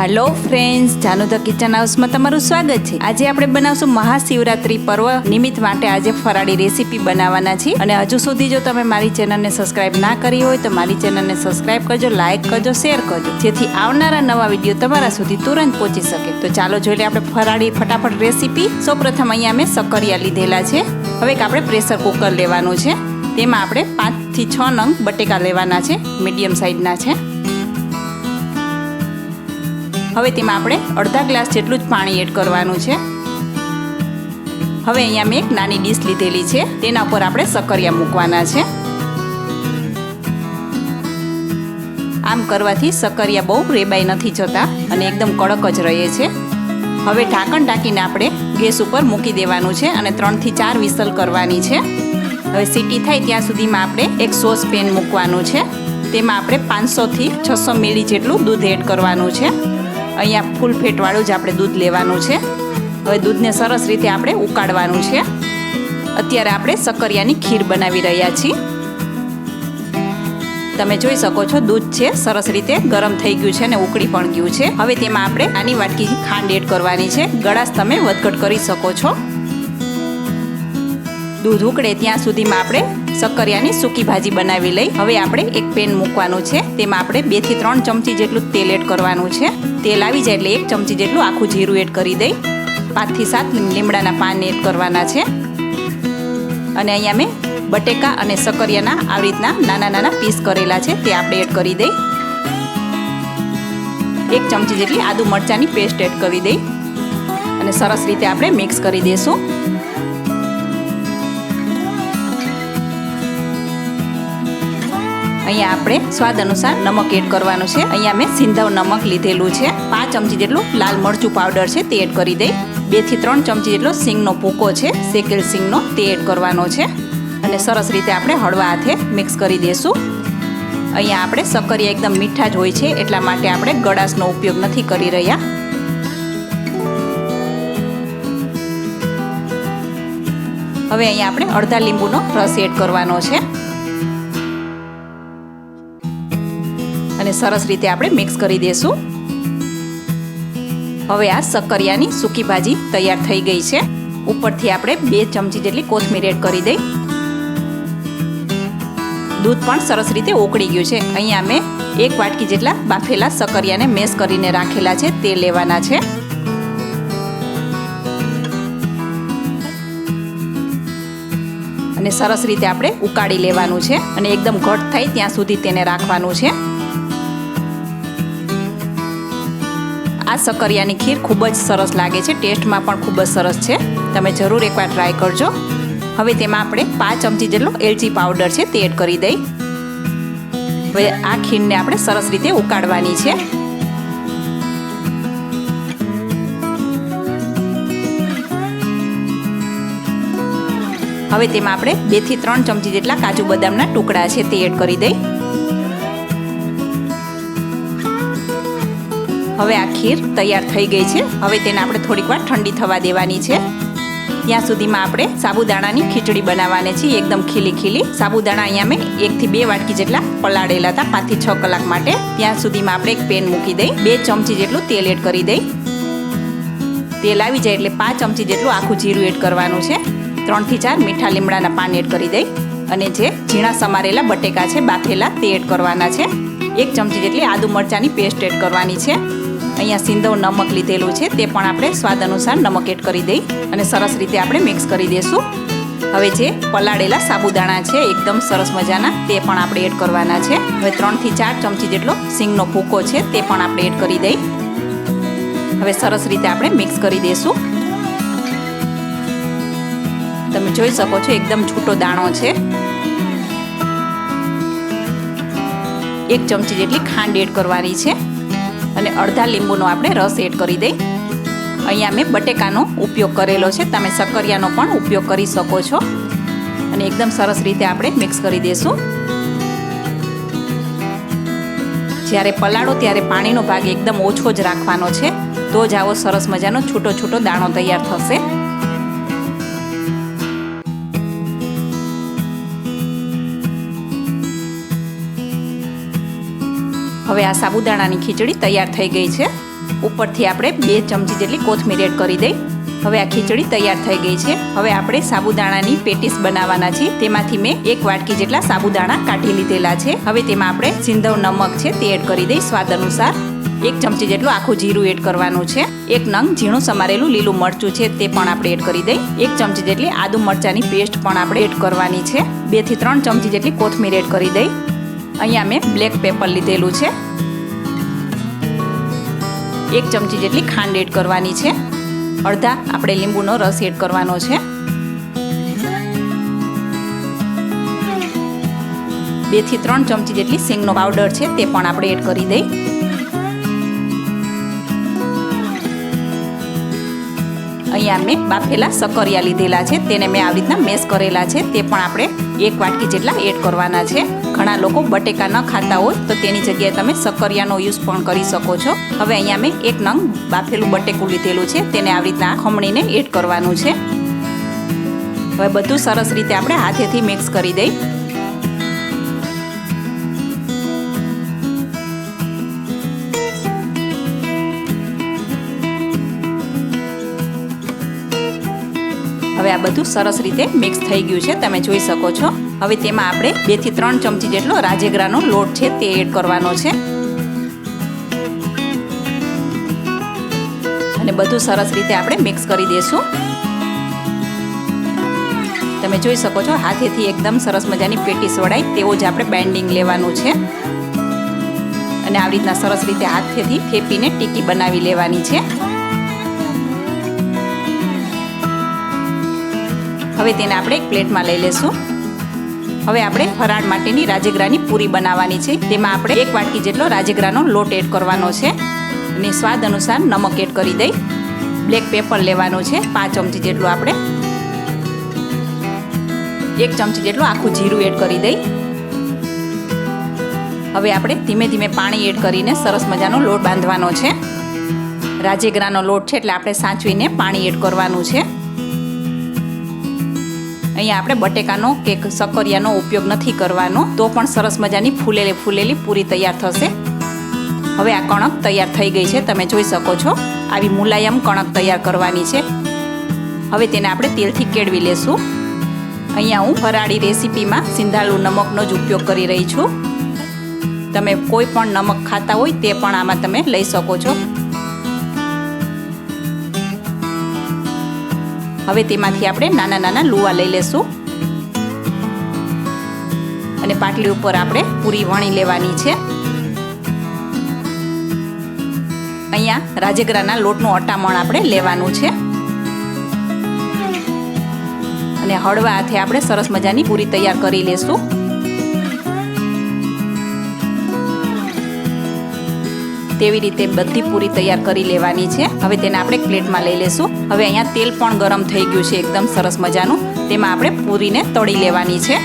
Hello friends Janu the kitchen હાઉસમાં તમારું સ્વાગત છે. આજે આપણે બનાવશું મહાશિવરાત્રી પર્વ નિમિત્ત માટે આજે ફરાળી રેસીપી બનાવવાના છે અને હજુ સુધી જો તમે મારી ચેનલને સબસ્ક્રાઇબ ના કરી હોય તો મારી ચેનલને સબસ્ક્રાઇબ કરજો, લાઇક કરજો, શેર કરજો. જેથી આવનારા નવા વીડિયો તમારા સુધી તુરંત પહોંચી શકે. તો ચાલો જોઈ લઈએ આપણે ફરાળી ફટાફટ રેસીપી. સૌપ્રથમ અહીંયા મેં સકરિયા લીધેલા છે. હવે એક આપણે પ્રેશર કુકર લેવાનું છે. તેમાં આપણે પાંચથી છ નંગ બટેકા લેવાના છે, મીડિયમ સાઇઝના છે. હવે તેમાં આપણે અડધા ગ્લાસ જેટલું જ પાણી એડ કરવાનું છે. હવે અહીંયા મેં એક નાની ડીશ લીધેલી છે, તેના ઉપર આપણે સકરિયા મૂકવાના છે. આમ કરવાથી સકરિયા બહુ રેબાઈ નથી જતા અને એકદમ કડક જ રહે છે. હવે ઢાંકણ ઢાંકીને આપણે ગેસ ઉપર મૂકી દેવાનું છે અને ત્રણથી ચાર વિસલ કરવાની છે. હવે સીટી થાય ત્યાં સુધીમાં આપણે એક સોસ પેન મૂકવાનું છે. તેમાં આપણે પાંચસોથી છસો મિલી જેટલું દૂધ એડ કરવાનું છે. અહીંયા ફૂલ ફેટવાળું જ આપણે દૂધ લેવાનું છે. હવે દૂધને સરસ રીતે આપણે ઉકાળવાનું છે. અત્યારે આપણે સકરિયાની ખીર બનાવી રહ્યા છીએ. તમે જોઈ શકો છો, દૂધ છે, સરસ રીતે ગરમ થઈ ગયું છે અને ઉકળી પણ ગયું છે. હવે તેમાં આપણે આની વાટકી ખાંડ એડ કરવાની છે. ગળાશ તમે વધઘટ કરી શકો છો. દૂધ ઉકળે ત્યાં સુધીમાં આપણે સક્કરિયાની સૂકી ભાજી બનાવી લઈ. હવે આપણે એક પેન મૂકવાનું છે. તેમાં આપણે બેથી ત્રણ ચમચી જેટલું તેલ એડ કરવાનું છે. તેલ આવી જાય એટલે એક ચમચી જેટલું આખું જીરું એડ કરી દઈ. પાંચથી સાત લીમડાના પાન એડ કરવાના છે. અને અહીંયા મેં બટેકા અને સક્કરિયાના આવી રીતના નાના નાના પીસ કરેલા છે. તે આપણે એડ કરી દઈ. એક ચમચી જેટલી આદુ મરચાંની પેસ્ટ એડ કરી દઈ. અને સરસ રીતે આપણે મિક્સ કરી દઈશું અહીંયા આપણે સ્વાદ અનુસાર નમક એડ કરવાનું છે. અહીંયા મેં સિંધવ નમક લીધેલું છે. પાંચ ચમચી જેટલું લાલ મરચું પાવડર છે તે એડ કરી દઈ. બેથી ત્રણ ચમચી જેટલો સિંગનો ભૂકો છે, શેકેલ સિંગનો, તે એડ કરવાનો છે. અને સરસ રીતે આપણે હળવા હાથે મિક્સ કરી દઈશું અહીંયા આપણે સક્કરિયા એકદમ મીઠા જ હોય છે, એટલા માટે આપણે ગળાશનો ઉપયોગ નથી કરી રહ્યા. હવે અહીંયા આપણે અડધા લીંબુનો રસ એડ કરવાનો છે. સરસ રીતે આપણે મિક્સ કરી દઈશું હવે આ સક્કરિયાની સૂકી ભાજી તૈયાર થઈ ગઈ છે. ઉપરથી આપણે બે ચમચી જેટલી કોથમીર એડ કરી દઈ. દૂધ પણ સરસ રીતે ઉકળી ગયું છે. અહીંયા મેં એક વાટકી જેટલા બાફેલા સક્કરિયાને મેશ કરીને રાખેલા છે. તે લેવાના છે. અને સરસ રીતે આપણે ઉકાળી લેવાનું છે. અને એકદમ ઘટ થાય ત્યાં સુધી તેને રાખવાનું છે. આ સકરિયાની ખીર ખૂબ જ સરસ લાગે છે. ટેસ્ટમાં પણ ખૂબ જ સરસ છે. તમે જરૂર એકવાર ટ્રાય કરજો. હવે તેમાં આપણે પાંચ ચમચી જેટલો એલચી પાવડર છે તે એડ કરી દઈ. હવે આ ખીરને આપણે સરસ રીતે ઉકાળવાની છે. હવે તેમાં આપણે બેથી ત્રણ ચમચી જેટલા કાજુ બદામના ટુકડા છે તે એડ કરી દઈ. હવે આ ખીર તૈયાર થઈ ગઈ છે. હવે તેને આપણે થોડીક વાર ઠંડી થવા દેવાની છે. ત્યાં સુધીમાં આપણે સાબુદાણાની ખીચડી બનાવવાની છે એકદમ ખીલી ખીલી. સાબુદાણા અહીંયા મેં એકથી બે વાટકી જેટલા પલાળેલા હતા, પાંચથી છ કલાક માટે. ત્યાં સુધીમાં આપણે એક પેન મૂકી દઈ, બે ચમચી જેટલું તેલ એડ કરી દઈ. તેલ આવી જાય એટલે પાંચ ચમચી જેટલું આખું જીરું એડ કરવાનું છે. ત્રણથી ચાર મીઠા લીમડાના પાન એડ કરી દઈ. અને જે ઝીણા સમારેલા બટેકા છે, બાફેલા, તે એડ કરવાના છે. એક ચમચી જેટલી આદુ મરચાંની પેસ્ટ એડ કરવાની છે. અહીંયા સિંધવ નમક લીધેલું છે, તે પણ આપણે સ્વાદ અનુસાર નમક એડ કરી દઈ અને સરસ રીતે આપણે મિક્સ કરી દઈશું હવે જે પલાળેલા સાબુદાણા છે, એકદમ સરસ મજાના, તે પણ આપણે એડ કરવાના છે. હવે ત્રણથી ચાર ચમચી જેટલો સિંગનો ભૂકો છે, તે પણ આપણે એડ કરી દઈ. હવે સરસ રીતે આપણે મિક્સ કરી દઈશું તમે જોઈ શકો છો, એકદમ છૂટો દાણો છે. એક ચમચી જેટલી ખાંડ એડ કરવાની છે. અને અડધા લીંબુનો આપણે રસ એડ કરી દઈ. અહીંયા મેં બટેકાનો ઉપયોગ કરેલો છે. તમે સક્કરિયાનો પણ ઉપયોગ કરી શકો છો. અને એકદમ સરસ રીતે આપણે મિક્સ કરી દઈશું જ્યારે પલાળો ત્યારે પાણીનો ભાગ એકદમ ઓછો જ રાખવાનો છે. તો જ આવો સરસ મજાનો છૂટો છૂટો દાણો તૈયાર થશે. હવે આ સાબુદાણાની ખીચડી તૈયાર થઈ ગઈ છે. ઉપરથી આપણે બે ચમચી જેટલી કોથમીર એડ કરી દઈ. હવે આ ખીચડી તૈયાર થઈ ગઈ છે. હવે આપણે સાબુદાણાની પેટીસ બનાવવાના છે તેમાંથી મેં એક વાટકી જેટલા સાબુદાણા કાઢી લીધેલા છે. હવે તેમાં આપણે સિંધવ નમક છે તે એડ કરી દઈ સ્વાદ અનુસાર. એક ચમચી જેટલું આખું જીરું એડ કરવાનું છે. એક નંગ ઝીણું સમારેલું લીલું મરચું છે તે પણ આપણે એડ કરી દઈ. એક ચમચી જેટલી આદુ મરચાની પેસ્ટ પણ આપણે એડ કરવાની છે. બેથી ત્રણ ચમચી જેટલી કોથમીર એડ કરી દઈ. અહીંયા મેં બ્લેક પેપર લીધેલું છે. એક ચમચી જેટલી ખાંડ એડ કરવાની છે. અડધા આપણે લીંબુનો રસ એડ કરવાનો છે. બેથી ત્રણ ચમચી જેટલી સિંગનો પાવડર છે, તે પણ આપણે એડ કરી દઈ. અહીંયા મેં બાફેલા સકરિયા લીધેલા છે. તેને મેં આવી રીતના મેશ કરેલા છે. તે પણ આપણે એક વાટકી જેટલા એડ કરવાના છે. ઘણા લોકો બટેકા ન ખાતા હોય તો તેની જગ્યાએ તમે સકરિયાનો યુઝ પણ કરી શકો છો. હવે અહીંયા મેં એક નંગ બાફેલું બટેકું લીધેલું છે. તેને આવી રીતના ખમણીને એડ કરવાનું છે. હવે બધું સરસ રીતે આપણે હાથેથી મિક્સ કરી દઈ. આ બધું સરસ રીતે મિક્સ થઈ ગયું છે. તમે જોઈ શકો છો. હવે તેમાં આપણે બેથી ત્રણ ચમચી જેટલો રાજેગરાનો લોટ છે તે એડ કરવાનો છે. અને બધું સરસ રીતે આપણે મિક્સ કરી દઈશું તમે જોઈ શકો છો, હાથેથી એકદમ સરસ મજાની પેટીસ વળાય તેવો જ આપણે બેન્ડિંગ લેવાનું છે. અને આવી રીતના સરસ રીતે હાથેથી થેપીને ટીકી બનાવી લેવાની છે. હવે તેને આપણે એક પ્લેટમાં લઈ લેશું. હવે આપણે ફરાળ માટેની રાજગરાની પૂરી બનાવવાની છે. તેમાં આપણે એક વાટકી જેટલો રાજગરાનો લોટ એડ કરવાનો છે. અને સ્વાદ અનુસાર નમક એડ કરી દઈ. બ્લેક પેપર લેવાનું છે. પાંચ ચમચી જેટલું આપણે. એક ચમચી જેટલું આખું જીરું એડ કરી દઈ. હવે આપણે ધીમે ધીમે પાણી એડ કરીને સરસ મજાનો લોટ બાંધવાનો છે. રાજેગરાનો લોટ છે એટલે આપણે સાચવીને પાણી એડ કરવાનું છે. અહીંયા આપણે બટેકાનો કે સકરિયાનો ઉપયોગ નથી કરવાનો. તો પણ સરસ મજાની ફૂલેલી ફૂલેલી પૂરી તૈયાર થશે. હવે આ કણક તૈયાર થઈ ગઈ છે, તમે જોઈ શકો છો. આવી મુલાયમ કણક તૈયાર કરવાની છે. હવે તેને આપણે તેલથી કેળવી લેશું. અહીંયા હું ફરાળી રેસીપીમાં સિંધાળુ નમકનો જ ઉપયોગ કરી રહી છું. તમે કોઈ પણ નમક ખાતા હોય તે પણ આમાં તમે લઈ શકો છો. હવે તેમાંથી આપણે નાના નાના લુવા લઈ લેશું. અને પાટલી ઉપર આપણે પૂરી વણી લેવાની છે. અહીંયા રાજેગરાના લોટનું અટામણ આપણે લેવાનું છે. અને હળવા હાથે આપણે સરસ મજાની પૂરી તૈયાર કરી લેશું. તેવી રીતે બધી પૂરી તૈયાર કરી લેવાની છે. હવે તેને આપણે પ્લેટમાં લઈ લેશું. હવે અહીંયા તેલ પણ ગરમ થઈ ગયું છે, એકદમ સરસ મજાનું. તેમાં આપણે પૂરીને તળી લેવાની છે.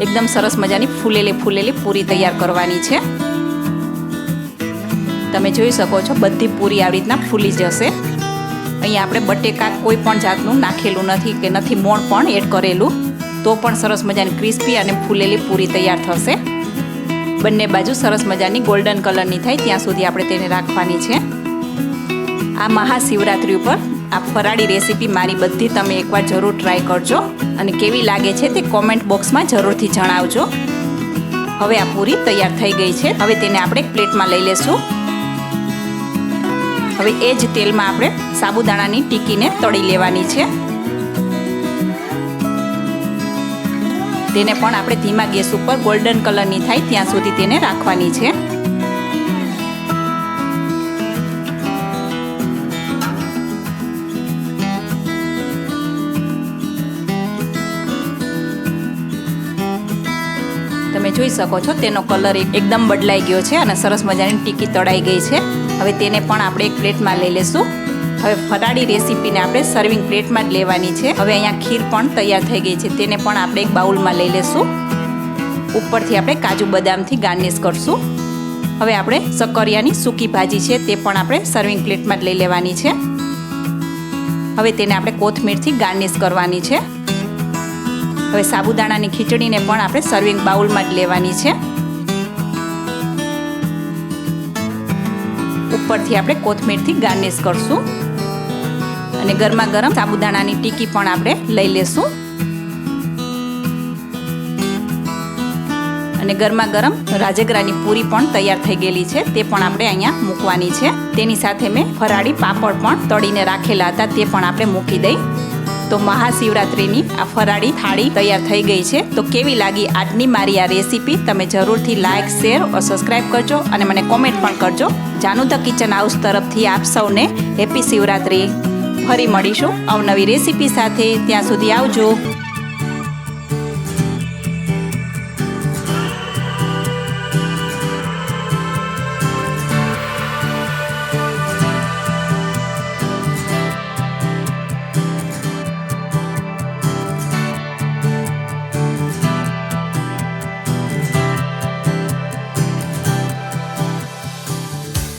એકદમ સરસ મજાની ફૂલેલી ફૂલેલી પૂરી તૈયાર કરવાની છે. તમે જોઈ શકો છો, બધી પૂરી આવી રીતના ફૂલી જશે. અહીંયા આપણે બટેકા કોઈ પણ જાતનું નાખેલું નથી કે નથી, મોણ પણ એડ કરેલું. તો પણ સરસ મજાની ક્રિસ્પી અને ફૂલેલી પૂરી તૈયાર થશે. બંને બાજુ સરસ મજાની ગોલ્ડન કલરની થાય, ત્યાં સુધી આપણે તેને રાખવાની છે. આ મહાશિવરાત્રિ ઉપર આ ફરાળી રેસીપી મારી બધી તમે એકવાર જરૂર ટ્રાય કરજો અને કેવી લાગે છે તે કોમેન્ટ બોક્સમાં જરૂરથી જણાવજો. હવે આ પૂરી તૈયાર થઈ ગઈ છે. હવે તેને આપણે પ્લેટમાં લઈ લેશું. હવે એ જ તેલમાં આપણે સાબુદાણાની ટીકીને તળી લેવાની છે. તેને પણ આપણે ધીમા ગેસ ઉપર ગોલ્ડન કલરની થાય ત્યાં સુધી તેને રાખવાની છે. તમે જોઈ શકો છો તેનો કલર એકદમ બદલાઈ ગયો છે અને સરસ મજાની ટીકી તળાઈ ગઈ છે. હવે તેને પણ આપણે એક પ્લેટમાં લઈ લેશું. હવે ફરાળી રેસીપીને આપણે સર્વિંગ પ્લેટમાં જ લેવાની છે. હવે અહીંયા ખીર પણ તૈયાર થઈ ગઈ છે. તેને પણ આપણે એક બાઉલમાં લઈ લેશું. ઉપરથી આપણે કાજુ બદામથી ગાર્નિશ કરશું. હવે આપણે સકરિયાની સૂકી ભાજી છે તે પણ આપણે સર્વિંગ પ્લેટમાં જ લઈ લેવાની છે. હવે તેને આપણે કોથમીરથી ગાર્નિશ કરવાની છે. હવે સાબુદાણાની ખીચડીને પણ આપણે સર્વિંગ બાઉલમાં જ લેવાની છે. ઉપરથી આપણે કોથમીરથી ગાર્નિશ કરશું. અને ગરમા ગરમ સાબુદાણાની ટીકી પણ આપણે લઈ લેશું. અને ગરમા ગરમ રાજગરાની પૂરી પણ તૈયાર થઈ ગયેલી છે, તે પણ આપણે અહીંયા મૂકવાની છે. તેની સાથે મેં ફરાળી પાપડ પણ તળીને રાખેલા હતા, તે પણ આપણે મૂકી દઈ. તો મહાશિવરાત્રિની આ ફરાળી થાળી તૈયાર થઈ ગઈ છે. તો કેવી લાગી આજની મારી આ રેસીપી? તમે જરૂરથી લાઇક શેર ઓર સબસ્ક્રાઈબ કરજો અને મને કોમેન્ટ પણ કરજો. જાનુ ધ કિચન હાઉસ તરફથી આપ સૌને હેપી શિવરાત્રિ. ફરી મળીશું અવનવી રેસીપી સાથે ત્યાં સુધી આવજો